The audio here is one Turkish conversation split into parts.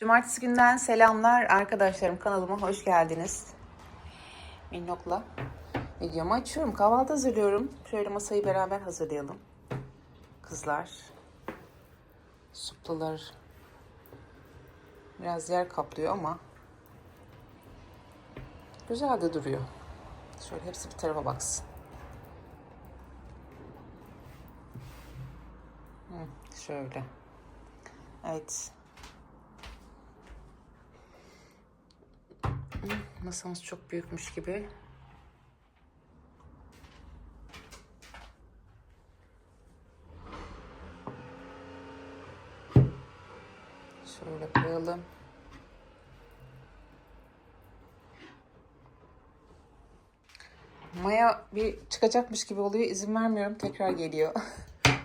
Cumartesi günden selamlar arkadaşlarım kanalıma hoş geldiniz. Minnok'la videomu açıyorum. Kahvaltı hazırlıyorum. Şöyle masayı beraber hazırlayalım. Kızlar. Suplalar. Biraz yer kaplıyor ama güzel de duruyor. Şöyle hepsi bir tarafa baksın. Hı, şöyle. Evet. Masamız çok büyükmüş gibi. Şöyle koyalım. Maya bir çıkacakmış gibi oluyor. İzin vermiyorum. Tekrar geliyor.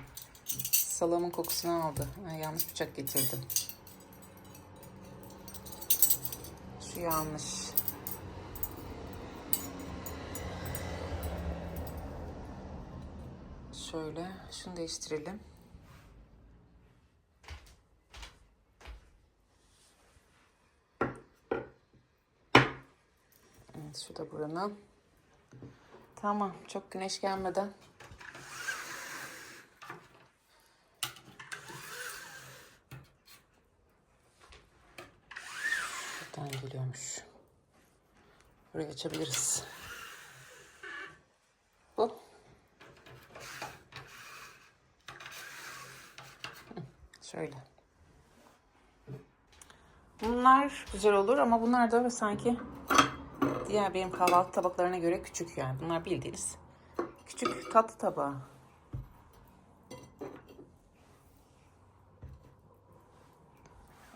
Salamın kokusunu aldı. Yanlış bıçak getirdim. Şu yanlış. Şöyle şunu değiştirelim. Evet şu da buranın. Tamam çok güneş gelmeden. Buradan geliyormuş. Burayı açabiliriz. Bu. Şöyle. Bunlar güzel olur ama bunlar da sanki diğer benim kahvaltı tabaklarına göre küçük yani. Bunlar bildiğiniz küçük tatlı tabağı.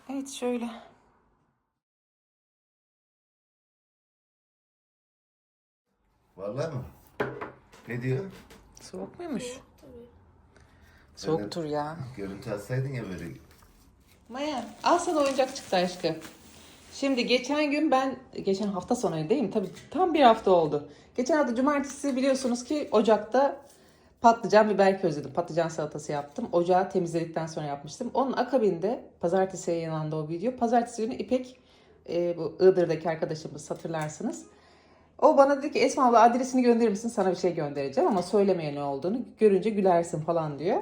Evet şöyle. Vallahi mı? Ne diyor? Soğuk muymuş? Soğuktur ya. Görüntü alsaydın ya böyle. Maya al sana oyuncak çıktı aşkım. Şimdi geçen gün ben, geçen hafta sonuydu değil mi? Tabii tam bir hafta oldu. Geçen hafta cumartesi biliyorsunuz ki ocakta patlıcan biber közledim. Patlıcan salatası yaptım. Ocağı temizledikten sonra yapmıştım. Onun akabinde pazartesi yayınlandı o video. Pazartesi günü İpek e, bu Iğdır'daki arkadaşımız hatırlarsınız. O bana dedi ki Esma abla adresini gönderir misin? Sana bir şey göndereceğim ama söylemeye ne olduğunu. Görünce gülersin falan diyor.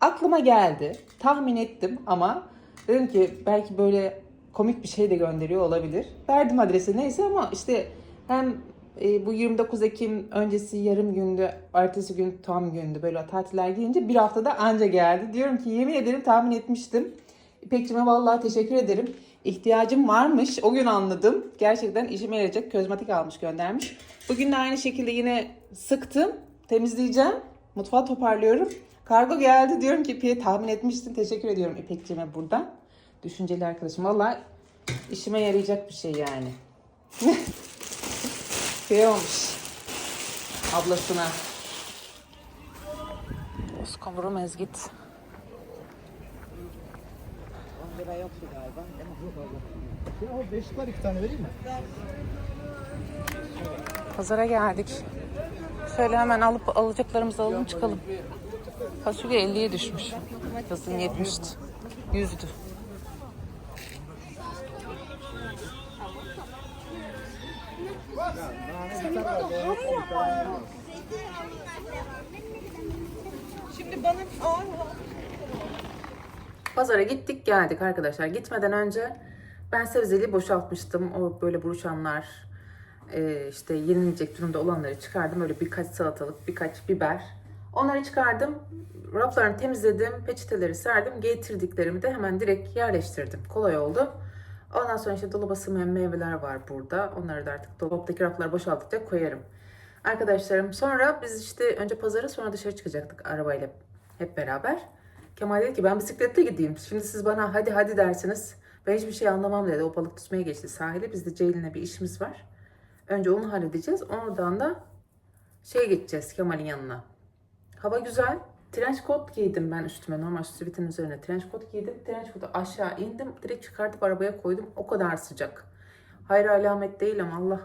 Aklıma geldi. Tahmin ettim ama dedim ki belki böyle komik bir şey de gönderiyor olabilir. Verdim adresi neyse ama işte hem e, bu 29 Ekim öncesi yarım gündü, ertesi gün tam gündü böyle tatiller gelince bir haftada anca geldi. Diyorum ki yemin ederim tahmin etmiştim. İpekçime vallahi teşekkür ederim. İhtiyacım varmış. O gün anladım. Gerçekten işime yarayacak kozmetik almış göndermiş. Bugün de aynı şekilde yine sıktım. Temizleyeceğim. Mutfağı toparlıyorum. Kargo geldi. Diyorum ki İpek'e tahmin etmiştin. Teşekkür ediyorum İpekçime buradan. Düşünceli arkadaşım. Vallahi işime yarayacak bir şey yani. şey olmuş. Ablasına. Oskamuru mezgit. Lira yoktu galiba. Ya o beşik var iki tane vereyim mi? Pazara geldik. Şöyle hemen alıp alacaklarımızı alalım çıkalım. Fasulye 50'ye düşmüş. Yazın 70'ti. 100'dü. Pazara gittik geldik arkadaşlar. Gitmeden önce ben sebzeliği boşaltmıştım. O böyle buruşanlar, e, işte yenilmeyecek durumda olanları çıkardım. Öyle birkaç salatalık, birkaç biber. Onları çıkardım. Raflarını temizledim. Peçeteleri serdim. Getirdiklerimi de hemen direkt yerleştirdim. Kolay oldu. Ondan sonra işte dolaba sığmayan meyveler var burada. Onları da artık dolaptaki raflara boşalttıkça koyarım. Arkadaşlarım sonra biz işte önce pazara sonra dışarı çıkacaktık arabayla hep beraber. Kemal dedi ki ben bisikletle gideyim. Şimdi siz bana hadi hadi dersiniz. Ben hiçbir şey anlamam dedi. O balık tutmaya geçti sahile. Bizde Ceylin'le bir işimiz var. Önce onu halledeceğiz. Oradan da şey gideceğiz Kemal'in yanına. Hava güzel. Trench coat giydim ben üstüme. Normal sivitin üzerine trench coat giydim. Trench coat'u aşağı indim. Direkt çıkartıp arabaya koydum. O kadar sıcak. Hayır alamet değil ama Allah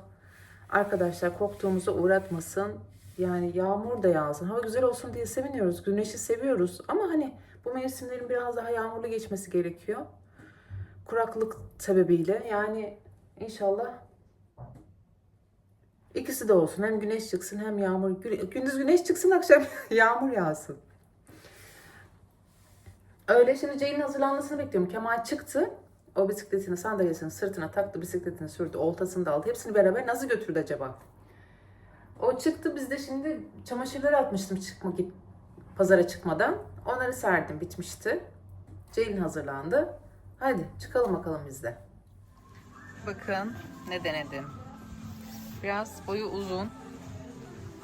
arkadaşlar korktuğumuza uğratmasın. Yani yağmur da yağsın. Hava güzel olsun diye seviniyoruz. Güneşi seviyoruz. Ama hani bu mevsimlerin biraz daha yağmurlu geçmesi gerekiyor. Kuraklık sebebiyle yani inşallah ikisi de olsun. Hem güneş çıksın hem yağmur. Gü- Gündüz güneş çıksın akşam yağmur yağsın. Öyle şimdi Ceylin hazırlanmasını bekliyorum. Kemal çıktı. O bisikletini sandalyesini sırtına taktı, bisikletini sürdü, oltasını da aldı. Hepsini beraber nasıl götürdü acaba? O çıktı, biz de şimdi çamaşırları atmıştım çıkma git pazara çıkmadan. Onları serdim, bitmişti. Ceylin hazırlandı. Hadi çıkalım bakalım biz de. Bakın ne denedim. Biraz boyu uzun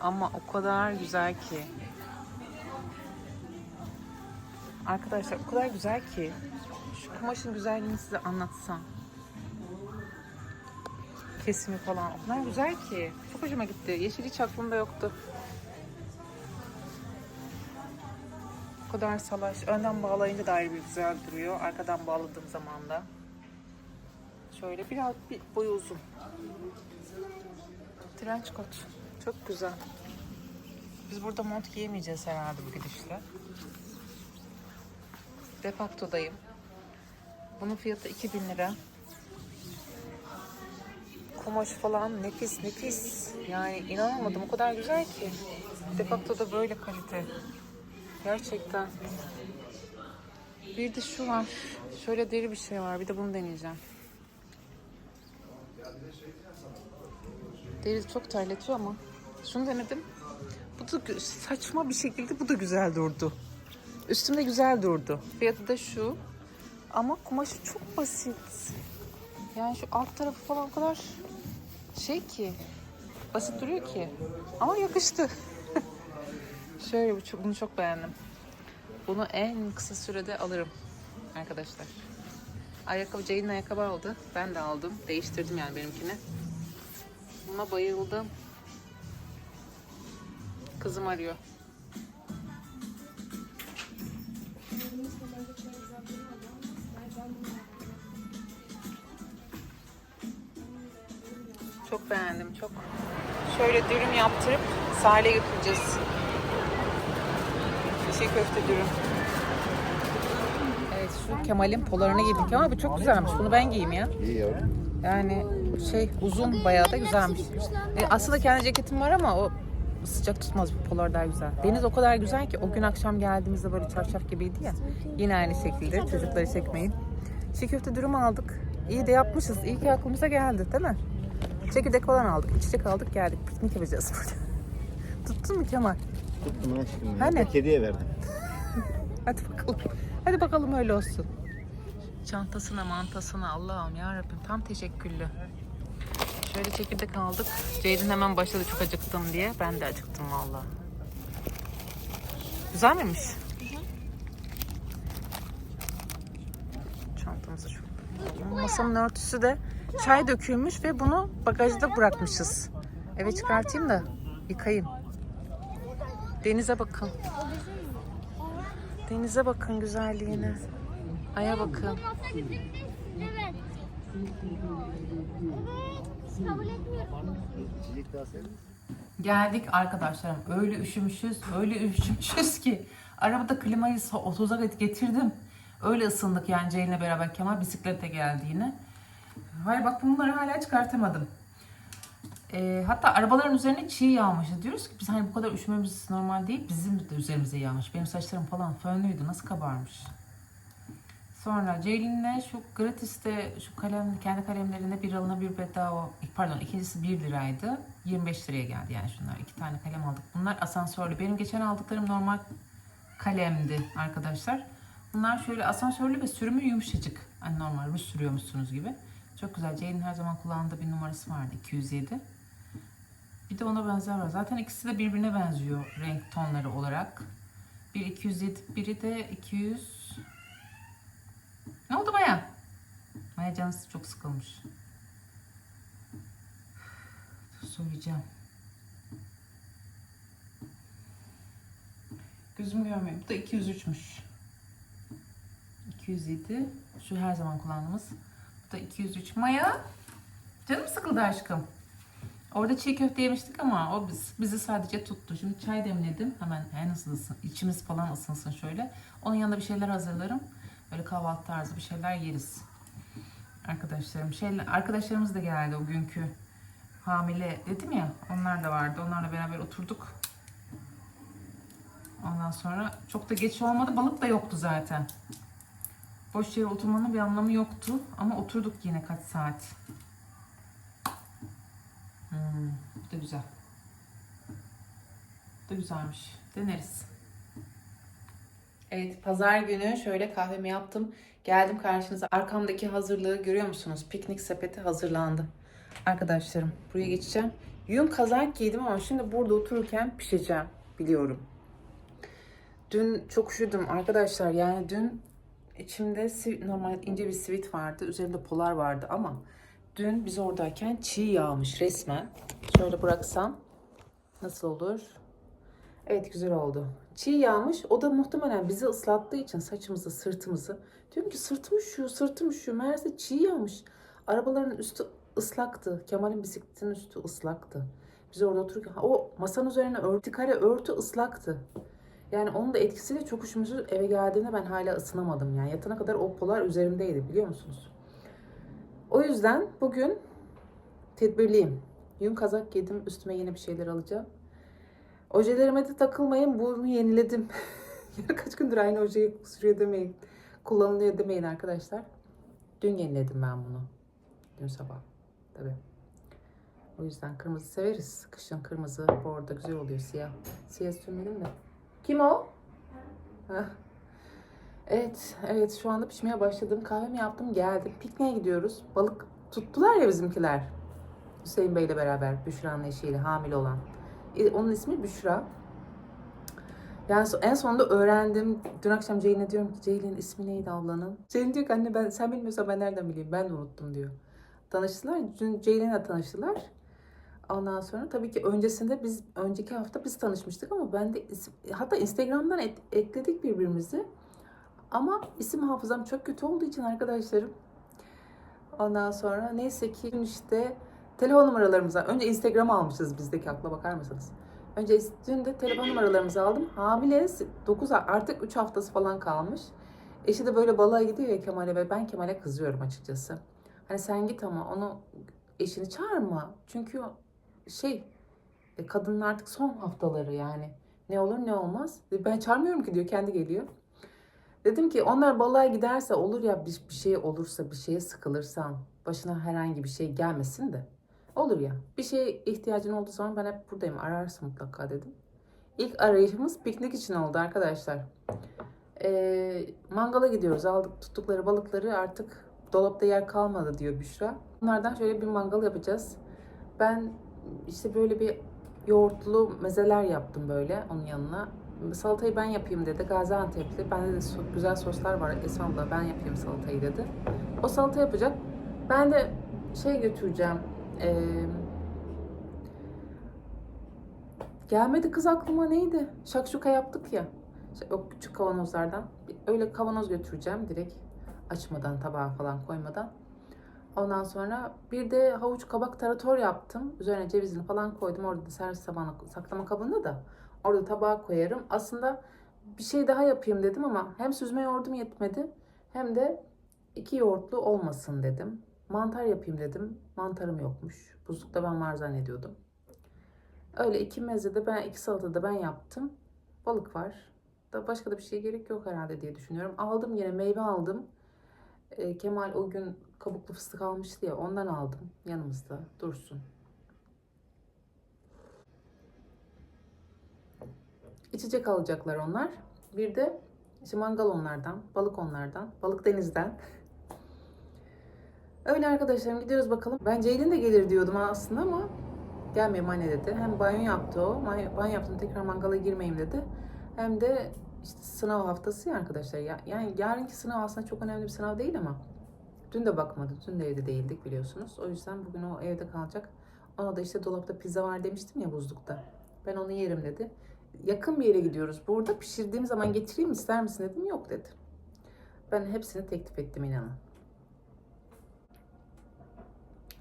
ama o kadar güzel ki. Arkadaşlar o kadar güzel ki. Şu kumaşın güzelliğini size anlatsam. Kesimi falan o kadar güzel ki. Çok hoşuma gitti. Yeşil hiç aklımda yoktu. O kadar salaş. Önden bağlayınca da ayrı bir güzel duruyor. Arkadan bağladığım zaman da. Şöyle biraz bir boyu uzun. Trench coat. Çok güzel. Biz burada mont giyemeyeceğiz herhalde bu gidişle. Defakto'dayım. Bunun fiyatı 2000 lira. Kumaş falan nefis nefis. Yani inanamadım o kadar güzel ki. Defakto'da böyle kalite. Gerçekten. Bir de şu var. Şöyle deri bir şey var. Bir de bunu deneyeceğim. Deri çok terletiyor ama. Şunu denedim. Bu da saçma bir şekilde bu da güzel durdu. Üstümde güzel durdu. Fiyatı da şu. Ama kumaşı çok basit. Yani şu alt tarafı falan o kadar şey ki. Basit duruyor ki. Ama yakıştı. Şöyle bunu çok beğendim. Bunu en kısa sürede alırım arkadaşlar. Ayakkabı Ceylin'in ayakkabı aldı. Ben de aldım. Değiştirdim yani benimkini. Buna bayıldım. Kızım arıyor. Çok beğendim çok. Şöyle dürüm yaptırıp sahile götüreceğiz. Çiğ köfte dürüm. Evet şu Kemal'in polarını giydim. Kemal bu çok güzelmiş. Bunu ben giyeyim ya. İyi yavrum. Yani şey uzun bayağı da güzelmiş. E, aslında kendi ceketim var ama o sıcak tutmaz bu polar daha güzel. Deniz o kadar güzel ki o gün akşam geldiğimizde böyle çarşaf gibiydi ya. Yine aynı şekilde çocukları çekmeyin. Çiğ köfte dürüm aldık. İyi de yapmışız. İyi ki aklımıza geldi değil mi? Çekirdek falan aldık. içecek aldık geldik. Piknik yapacağız burada. Tuttun mu Kemal? Tuttum aşkım. ya. Hani? Kediye verdim. Hadi bakalım. Hadi bakalım öyle olsun. Çantasına mantasına Allah'ım ya Rabbim tam teşekküllü. Şöyle çekirdek aldık. Ceylin hemen başladı çok acıktım diye. Ben de acıktım valla. Güzel miymiş? Çantamızı şu. Masanın örtüsü de çay dökülmüş ve bunu bagajda bırakmışız. Eve çıkartayım da yıkayayım. Denize bakın. Denize bakın güzelliğine. Aya bakın. Geldik arkadaşlarım. Öyle üşümüşüz, öyle üşümüşüz ki. Arabada klimayı so- 30'a getirdim. Öyle ısındık yani Ceylin'le beraber. Kemal bisiklete geldi yine. Hayır bak bunları hala çıkartamadım. Ee, hatta arabaların üzerine çiğ yağmıştı. Diyoruz ki biz hani bu kadar üşümemiz normal değil. Bizim de üzerimize yağmış. Benim saçlarım falan fönlüydü. Nasıl kabarmış. Sonra Ceylin'le şu gratis'te şu kalem kendi kalemlerinde bir alına bir bedava pardon ikincisi 1 liraydı. 25 liraya geldi yani şunlar. iki tane kalem aldık. Bunlar asansörlü. Benim geçen aldıklarım normal kalemdi arkadaşlar. Bunlar şöyle asansörlü ve sürümü yumuşacık. Hani normal ruj sürüyormuşsunuz gibi. Çok güzel. Ceylin her zaman kullandığı bir numarası vardı. 207. Bir de ona benzer var. Zaten ikisi de birbirine benziyor renk tonları olarak. Bir 207, biri de 200 ne oldu Maya? Maya canısı çok sıkılmış. Söyleyeceğim. Gözüm görmüyor. Bu da 203'müş. 207. Şu her zaman kullandığımız. Bu da 203. Maya. Canım sıkıldı aşkım. Orada çiğ köfte yemiştik ama o biz, bizi sadece tuttu. Şimdi çay demledim. Hemen en ısınsın. içimiz falan ısınsın şöyle. Onun yanında bir şeyler hazırlarım. Böyle kahvaltı tarzı bir şeyler yeriz. arkadaşlarım. Şey, arkadaşlarımız da geldi o günkü hamile dedim ya. Onlar da vardı. Onlarla beraber oturduk. Ondan sonra çok da geç olmadı. Balık da yoktu zaten. Boş yere oturmanın bir anlamı yoktu. Ama oturduk yine kaç saat. Hmm, bu da güzel. Da güzelmiş. Deneriz. Evet, pazar günü şöyle kahvemi yaptım. Geldim karşınıza. Arkamdaki hazırlığı görüyor musunuz? Piknik sepeti hazırlandı. Arkadaşlarım, buraya geçeceğim. Yün kazak giydim ama şimdi burada otururken pişeceğim. Biliyorum. Dün çok üşüdüm arkadaşlar. Yani dün içimde normal ince bir sivit vardı. Üzerinde polar vardı ama dün biz oradayken çiğ yağmış resmen. Şöyle bıraksam nasıl olur? Evet güzel oldu. Çiğ yağmış. O da muhtemelen bizi ıslattığı için saçımızı, sırtımızı. Diyorum ki sırtım üşüyor, sırtım üşüyor. Meğerse çiğ yağmış. Arabaların üstü ıslaktı. Kemal'in bisikletinin üstü ıslaktı. Biz orada otururken o masanın üzerine örtü kare örtü ıslaktı. Yani onun da etkisiyle çok üşümüşüz. Eve geldiğinde ben hala ısınamadım. Yani yatana kadar o polar üzerimdeydi biliyor musunuz? O yüzden bugün tedbirliyim. Yün kazak giydim. Üstüme yeni bir şeyler alacağım. Ojelerime de takılmayın. Bunu yeniledim. Kaç gündür aynı ojeyi sürüyor demeyin. Kullanılıyor demeyin arkadaşlar. Dün yeniledim ben bunu. Dün sabah. Tabii. O yüzden kırmızı severiz. Kışın kırmızı bordo güzel oluyor. Siyah. Siyah sürmedim de. Kim o? Heh. Evet, evet şu anda pişmeye başladım. Kahvemi yaptım, geldim. Pikniğe gidiyoruz. Balık tuttular ya bizimkiler. Hüseyin Bey'le beraber, Büşra'nın eşiyle, hamile olan. E, Onun ismi Büşra. Yani en sonunda öğrendim. Dün akşam Ceylin'e diyorum ki Ceylin ismi neydi ablanın? Ceylin diyor ki anne ben, sen bilmiyorsan ben nereden bileyim? Ben de unuttum diyor. Tanıştılar. Dün Ceylin'le tanıştılar. Ondan sonra tabii ki öncesinde biz önceki hafta biz tanışmıştık ama ben de hatta Instagram'dan et- ekledik birbirimizi. Ama isim hafızam çok kötü olduğu için arkadaşlarım. Ondan sonra neyse ki işte telefon numaralarımıza önce Instagram almışız bizdeki akla bakar mısınız? Önce dün de telefon numaralarımızı aldım. Hamile 9 ay artık 3 haftası falan kalmış. Eşi de böyle balığa gidiyor ya Kemal'e ve ben Kemal'e kızıyorum açıkçası. Hani sen git ama onu eşini çağırma. Çünkü şey e, kadının artık son haftaları yani. Ne olur ne olmaz. E, Ben çağırmıyorum ki diyor kendi geliyor. Dedim ki onlar balığa giderse olur ya bir, bir şey olursa bir şeye sıkılırsan başına herhangi bir şey gelmesin de. Olur ya bir şeye ihtiyacın olduğu zaman ben hep buradayım ararsın mutlaka dedim. İlk arayışımız piknik için oldu arkadaşlar. Ee, mangala gidiyoruz aldık tuttukları balıkları artık dolapta yer kalmadı diyor Büşra. Bunlardan şöyle bir mangal yapacağız. Ben işte böyle bir yoğurtlu mezeler yaptım böyle onun yanına. Salatayı ben yapayım dedi. Gaziantep'li. Bende de so- güzel soslar var. Esma abla ben yapayım salatayı dedi. O salata yapacak. Ben de şey götüreceğim. Ee, gelmedi kız aklıma neydi? Şakşuka yaptık ya. O küçük kavanozlardan. Öyle kavanoz götüreceğim direkt. Açmadan tabağa falan koymadan. Ondan sonra bir de havuç kabak tarator yaptım. Üzerine cevizini falan koydum. Orada da servis tabağına saklama kabında da orada tabağa koyarım. Aslında bir şey daha yapayım dedim ama hem süzme yoğurdum yetmedi hem de iki yoğurtlu olmasın dedim. Mantar yapayım dedim. Mantarım yokmuş. Buzlukta ben var zannediyordum. Öyle iki mezede ben iki salatada ben yaptım. Balık var. Da başka da bir şeye gerek yok herhalde diye düşünüyorum. Aldım yine meyve aldım. E, Kemal o gün kabuklu fıstık almıştı ya ondan aldım yanımızda dursun. İçecek alacaklar onlar. Bir de işte mangal onlardan, balık onlardan, balık denizden. Öyle arkadaşlarım gidiyoruz bakalım. Ben Ceylin de gelir diyordum aslında ama gelmeyeyim anne dedi. Hem banyo yaptı o. Banyo, yaptım tekrar mangala girmeyeyim dedi. Hem de işte sınav haftası ya arkadaşlar. Ya, yani yarınki sınav aslında çok önemli bir sınav değil ama dün de bakmadı. Dün de evde değildik biliyorsunuz. O yüzden bugün o evde kalacak. Ona da işte dolapta pizza var demiştim ya buzlukta. Ben onu yerim dedi. Yakın bir yere gidiyoruz. Burada pişirdiğim zaman getireyim ister misin dedim. Yok dedi. Ben hepsini teklif ettim inanın.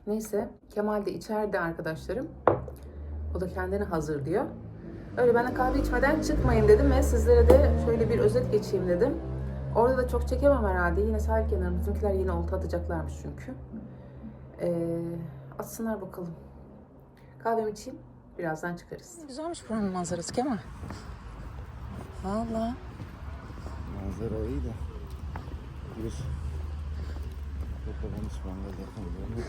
Neyse Kemal de içeride arkadaşlarım. O da kendini hazırlıyor. Öyle ben de kahve içmeden çıkmayın dedim ve sizlere de şöyle bir özet geçeyim dedim. Orada da çok çekemem herhalde. Yine sahil kenarı bizimkiler yine olta atacaklarmış çünkü. Ee, atsınlar bakalım. Kahvemi içeyim. Birazdan çıkarız. Güzelmiş buranın manzarası Kemal. Valla. Manzara iyi de. Bir Bakalım hiç mangal yapamıyor.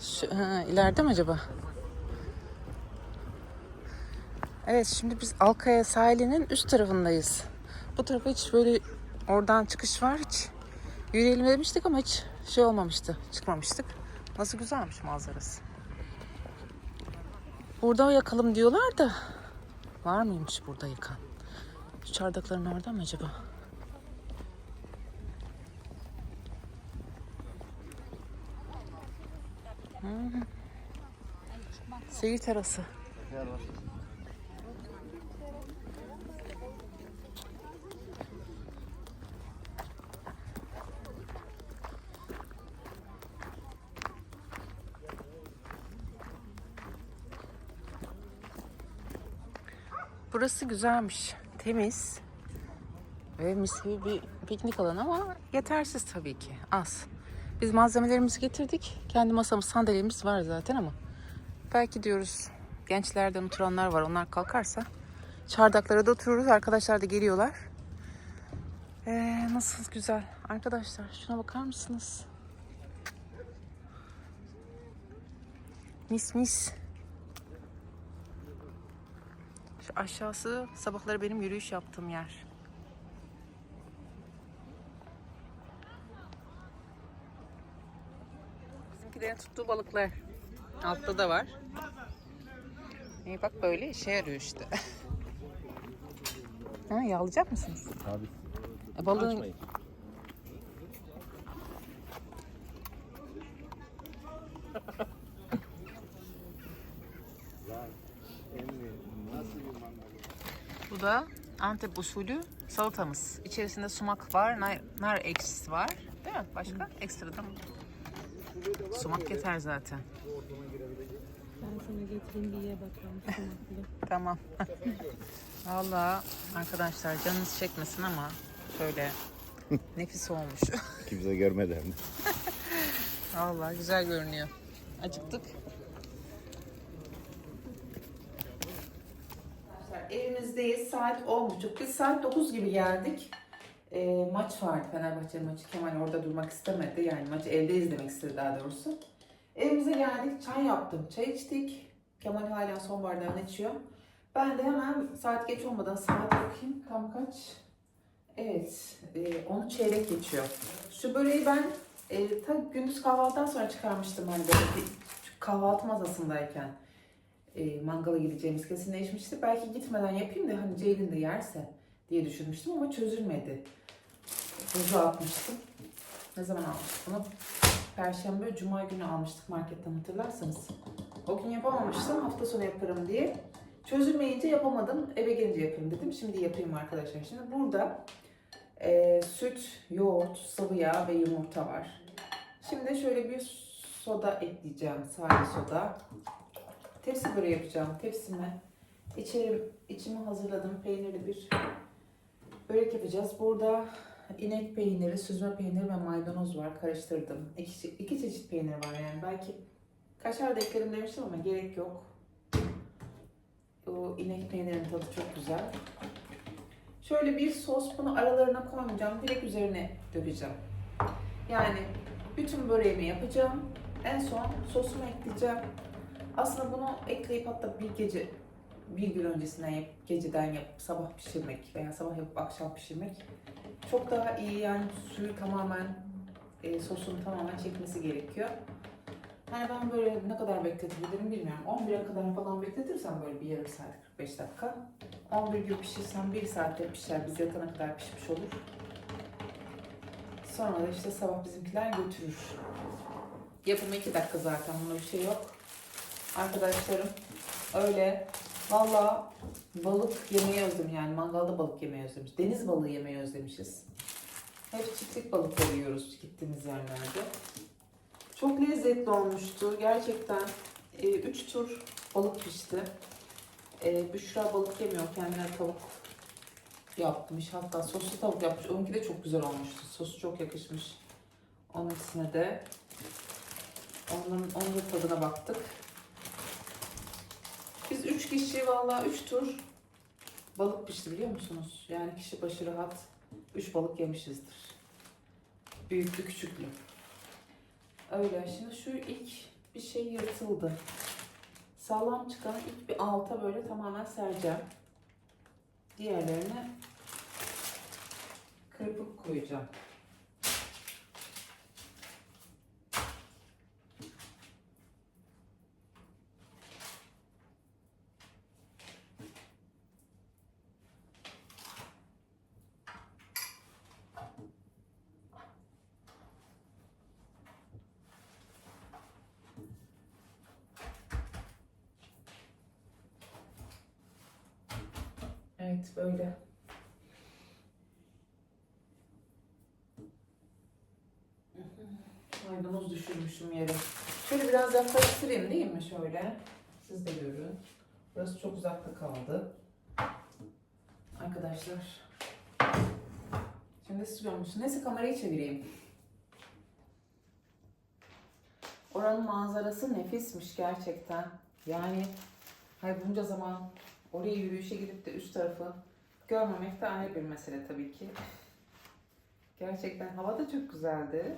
Şu, ha, ileride mi acaba? Evet şimdi biz Alkaya sahilinin üst tarafındayız. Bu tarafa hiç böyle oradan çıkış var hiç. Yürüyelim demiştik ama hiç şey olmamıştı. Çıkmamıştık. Nasıl güzelmiş manzarası. Burada yakalım diyorlar da var mıymış burada yakan? Şu çardakların orada mı acaba? Hmm. Seyir terası. Burası güzelmiş. Temiz. Ve mis gibi bir piknik alanı ama yetersiz tabii ki. Az. Biz malzemelerimizi getirdik. Kendi masamız, sandalyemiz var zaten ama belki diyoruz gençlerden oturanlar var. Onlar kalkarsa çardaklara da otururuz. Arkadaşlar da geliyorlar. Ee, nasıl güzel. Arkadaşlar şuna bakar mısınız? Mis mis. Aşağısı sabahları benim yürüyüş yaptığım yer. Bizimkilerin tuttuğu balıklar. Altta da var. İyi bak böyle işe yarıyor işte. ha, yağlayacak mısınız? Abi. E, balığın... Bu da Antep usulü salatamız. İçerisinde sumak var, nar, nar ekşisi var. Değil mi? Başka? Ekstradan. Sumak yeter zaten. Ben sana getireyim bir ye bakalım. Tamam. Vallahi arkadaşlar canınız çekmesin ama şöyle nefis olmuş. Kimse görmedi hem de. Vallahi güzel görünüyor. Acıktık. Evimizdeyiz. Saat 10.30. Biz saat 9 gibi geldik. Ee, maç vardı. Fenerbahçe maçı. Kemal orada durmak istemedi. Yani maçı evde izlemek istedi daha doğrusu. Evimize geldik. Çay yaptım. Çay içtik. Kemal hala son bardağını içiyor. Ben de hemen saat geç olmadan saat bakayım. Tam kaç? Evet. E, onu çeyrek geçiyor. Şu böreği ben e, ta gündüz kahvaltıdan sonra çıkarmıştım hani böyle bir kahvaltı masasındayken. E, mangala gideceğimiz kesinleşmişti. Belki gitmeden yapayım da hani Ceylin de yerse diye düşünmüştüm ama çözülmedi. Buzu atmıştım. Ne zaman almıştık bunu? Perşembe, Cuma günü almıştık marketten hatırlarsanız. O gün yapamamıştım hafta sonu yaparım diye. Çözülmeyince yapamadım. Eve gelince yapayım dedim. Şimdi yapayım arkadaşlar. Şimdi burada e, süt, yoğurt, sıvı yağ ve yumurta var. Şimdi şöyle bir soda ekleyeceğim. Sade soda. Tepsi böreği yapacağım. Tepsime içeri, içimi hazırladım. Peynirli bir börek yapacağız. Burada inek peyniri, süzme peynir ve maydanoz var. Karıştırdım. İki, iki çeşit peynir var yani. Belki kaşar da eklerim demiştim ama gerek yok. O inek peynirinin tadı çok güzel. Şöyle bir sos bunu aralarına koymayacağım. Direkt üzerine dökeceğim. Yani bütün böreğimi yapacağım. En son sosumu ekleyeceğim. Aslında bunu ekleyip hatta bir gece bir gün öncesinden yap, geceden yapıp sabah pişirmek veya sabah yapıp akşam pişirmek çok daha iyi yani suyu tamamen e, sosunu tamamen çekmesi gerekiyor. Hani ben böyle ne kadar bekletebilirim bilmiyorum. 11'e kadar falan bekletirsem böyle bir yarım saat 45 dakika. 11 gibi pişirsem 1 saatte pişer. Biz yatana kadar pişmiş olur. Sonra da işte sabah bizimkiler götürür. Yapımı 2 dakika zaten. Bunda bir şey yok. Arkadaşlarım öyle valla balık yemeyi özledim yani mangalda balık yemeyi özlemiş. Deniz balığı yemeyi özlemişiz. Hep çiftlik balıkları yiyoruz gittiğimiz yerlerde. Çok lezzetli olmuştu. Gerçekten 3 tur balık pişti. E, Büşra balık yemiyor. Kendine tavuk yapmış. Hatta soslu tavuk yapmış. Onunki de çok güzel olmuştu. Sosu çok yakışmış. Onun ikisine de. Onun, onun tadına baktık. Biz üç kişi valla üç tur balık pişti biliyor musunuz? Yani kişi başı rahat üç balık yemişizdir. Büyüklü küçüklü. Öyle. Şimdi şu ilk bir şey yırtıldı. Sağlam çıkan ilk bir alta böyle tamamen sereceğim. Diğerlerine kırpıp koyacağım. Evet böyle. Maydanoz düşürmüşüm yere. Şöyle biraz yaklaştırayım değil mi şöyle? Siz de görün. Burası çok uzakta kaldı. Arkadaşlar. Şimdi siz görmüşsünüz. Neyse kamerayı çevireyim. Oranın manzarası nefismiş gerçekten. Yani hay bunca zaman oraya yürüyüşe gidip de üst tarafı görmemek de ayrı bir mesele tabii ki. Gerçekten hava da çok güzeldi.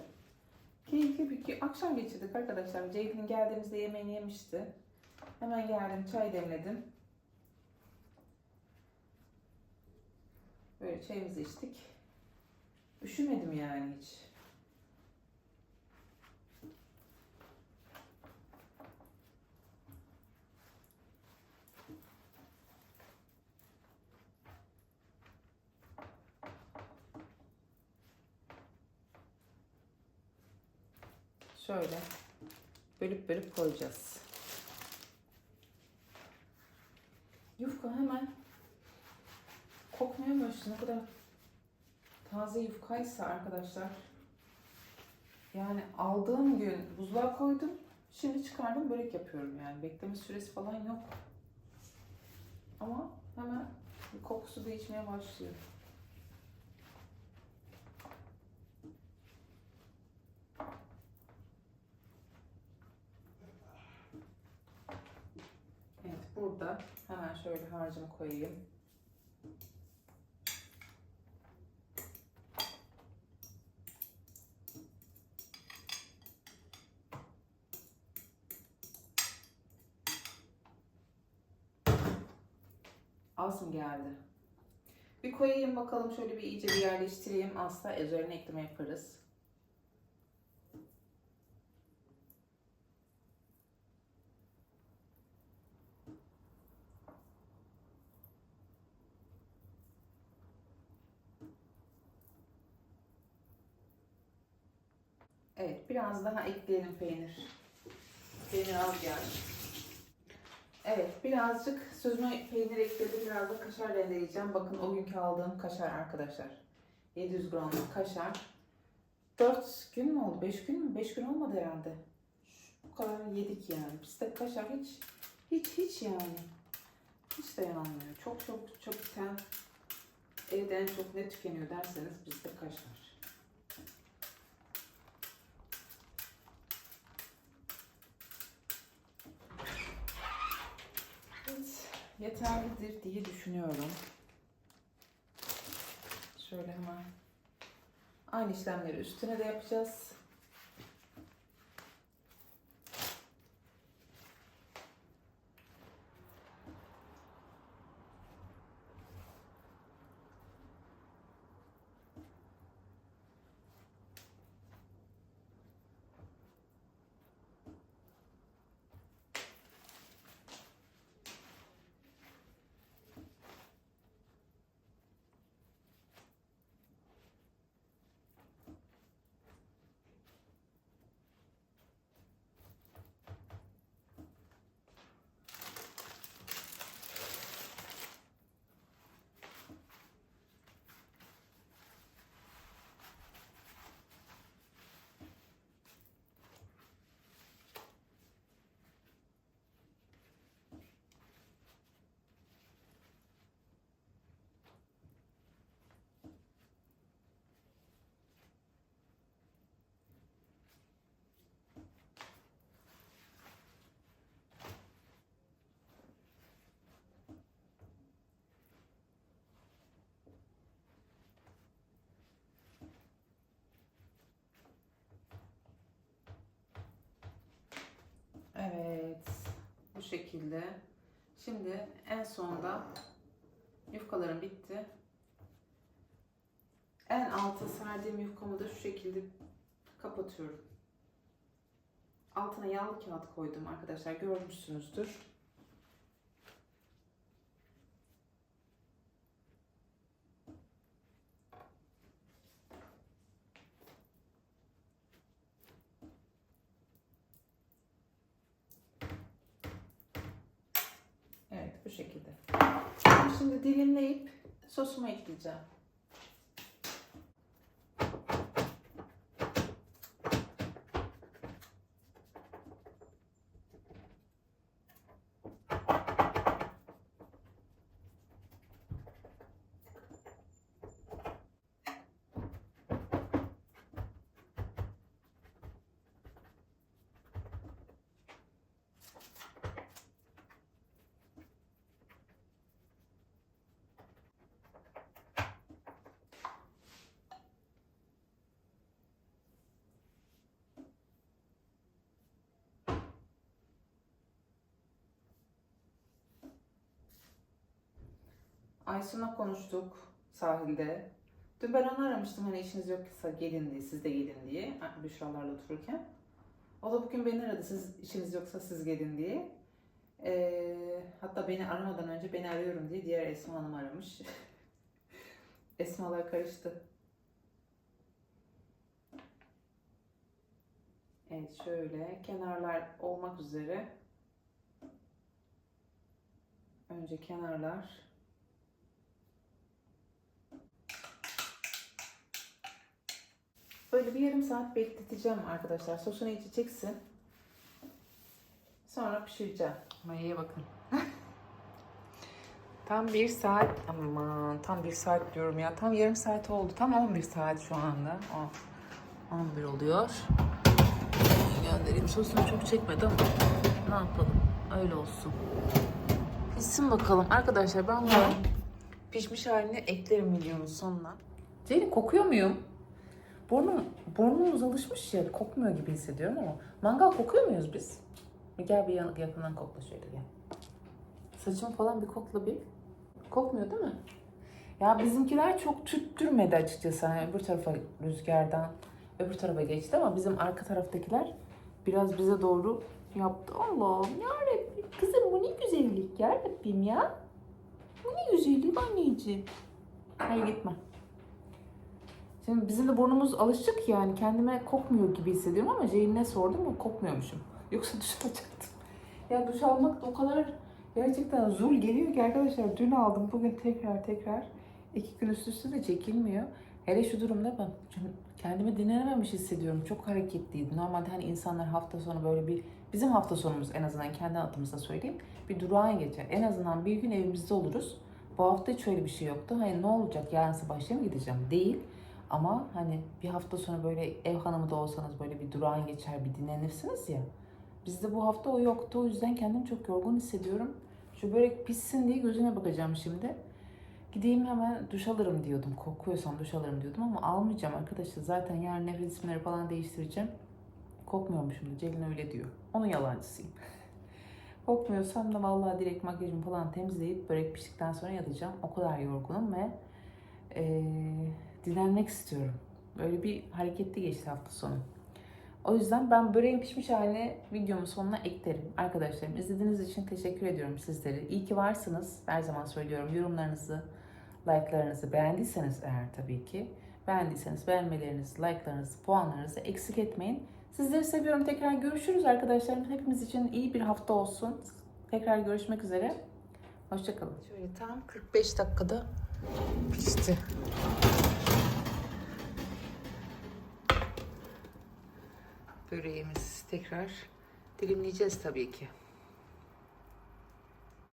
Keyifli bir ki akşam geçirdik arkadaşlar. Ceylin geldiğimizde yemeğini yemişti. Hemen geldim çay demledim. Böyle çayımızı içtik. Üşümedim yani hiç. Şöyle bölüp bölüp koyacağız. Yufka hemen kokmaya başladı. Ne kadar taze yufkaysa arkadaşlar. Yani aldığım gün buzluğa koydum. Şimdi çıkardım börek yapıyorum yani. Bekleme süresi falan yok. Ama hemen kokusu değişmeye başlıyor. Evet burada hemen şöyle harcımı koyayım. Az geldi? Bir koyayım bakalım şöyle bir iyice bir yerleştireyim. Asla üzerine ekleme yaparız. Evet, biraz daha ekleyelim peynir. Peynir az geldi. Evet, birazcık süzme peynir ekledim. Biraz da kaşar rendeleyeceğim. Bakın o günkü aldığım kaşar arkadaşlar. 700 gramlık kaşar. 4 gün mü oldu? 5 gün mü? 5 gün olmadı herhalde. Bu kadar yedik yani. Bizde kaşar hiç, hiç, hiç yani. Hiç dayanamıyor. Çok çok çok biten, evde en çok ne tükeniyor derseniz bizde kaşar. Evet, yeterlidir diye düşünüyorum. Şöyle hemen aynı işlemleri üstüne de yapacağız. Şekilde. Şimdi en sonda yufkalarım bitti. En alta serdiğim yufkamı da şu şekilde kapatıyorum. Altına yağlı kağıt koydum arkadaşlar görmüşsünüzdür. Evet bu şekilde. Şimdi dilimleyip sosuma ekleyeceğim. Aysun'la konuştuk sahilde. Dün ben onu aramıştım hani işiniz yoksa gelin diye, siz de gelin diye Büşralarla otururken. O da bugün beni aradı siz işiniz yoksa siz gelin diye. Ee, hatta beni aramadan önce beni arıyorum diye diğer Esma Hanım aramış. Esmalar karıştı. Evet şöyle kenarlar olmak üzere. Önce kenarlar. Böyle bir yarım saat bekleteceğim arkadaşlar. Sosunu iyice çeksin. Sonra pişireceğim. Mayaya bakın. tam bir saat, aman tam bir saat diyorum ya. Tam yarım saat oldu. Tam 11 saat şu anda. O, 11 oluyor. Göndereyim. Sosunu çok çekmedi ama ne yapalım. Öyle olsun. Pişsin bakalım. Arkadaşlar ben bunu pişmiş halini eklerim videonun sonuna. Ceylin kokuyor muyum? Burnum, burnumuz alışmış ya kokmuyor gibi hissediyorum ama mangal kokuyor muyuz biz? Bir gel bir yakından kokla şöyle gel. Saçım falan bir kokla bir. Kokmuyor değil mi? Ya bizimkiler çok tüttürmedi açıkçası. Hani öbür tarafa rüzgardan öbür tarafa geçti ama bizim arka taraftakiler biraz bize doğru yaptı. Allah'ım yarabbim. Kızım bu ne güzellik yarabbim ya. Bu ne güzellik anneciğim. Hayır gitme. Şimdi bizim de burnumuz alışık yani kendime kokmuyor gibi hissediyorum ama Ceylin'e sordum ama kokmuyormuşum. Yoksa duş alacaktım. Ya duş almak da o kadar gerçekten zul geliyor ki arkadaşlar dün aldım bugün tekrar tekrar iki gün üst üste de çekilmiyor. Hele şu durumda ben kendimi dinlenememiş hissediyorum. Çok hareketliydi. Normalde hani insanlar hafta sonu böyle bir bizim hafta sonumuz en azından kendi adımıza söyleyeyim. Bir durağan geçer. En azından bir gün evimizde oluruz. Bu hafta hiç öyle bir şey yoktu. Hani ne olacak yarın sabah işe mi gideceğim? Değil. Ama hani bir hafta sonra böyle ev hanımı da olsanız böyle bir durağan geçer bir dinlenirsiniz ya. Bizde bu hafta o yoktu. O yüzden kendimi çok yorgun hissediyorum. Şu börek pişsin diye gözüne bakacağım şimdi. Gideyim hemen duş alırım diyordum. Kokuyorsam duş alırım diyordum ama almayacağım arkadaşlar. Zaten yarın nefes isimleri falan değiştireceğim. Kokmuyormuşum da Celin öyle diyor. Onun yalancısıyım. Kokmuyorsam da vallahi direkt makyajımı falan temizleyip börek piştikten sonra yatacağım. O kadar yorgunum ve eee dinlenmek istiyorum. Böyle bir hareketli geçti hafta sonu. O yüzden ben böreğin pişmiş halini videomun sonuna eklerim. Arkadaşlarım izlediğiniz için teşekkür ediyorum sizlere. İyi ki varsınız. Her zaman söylüyorum yorumlarınızı, like'larınızı beğendiyseniz eğer tabii ki. Beğendiyseniz beğenmelerinizi, like'larınızı, puanlarınızı eksik etmeyin. Sizleri seviyorum. Tekrar görüşürüz arkadaşlarım. Hepimiz için iyi bir hafta olsun. Tekrar görüşmek üzere. Hoşçakalın. Şöyle tam 45 dakikada pişti. Böreğimiz tekrar dilimleyeceğiz tabii ki.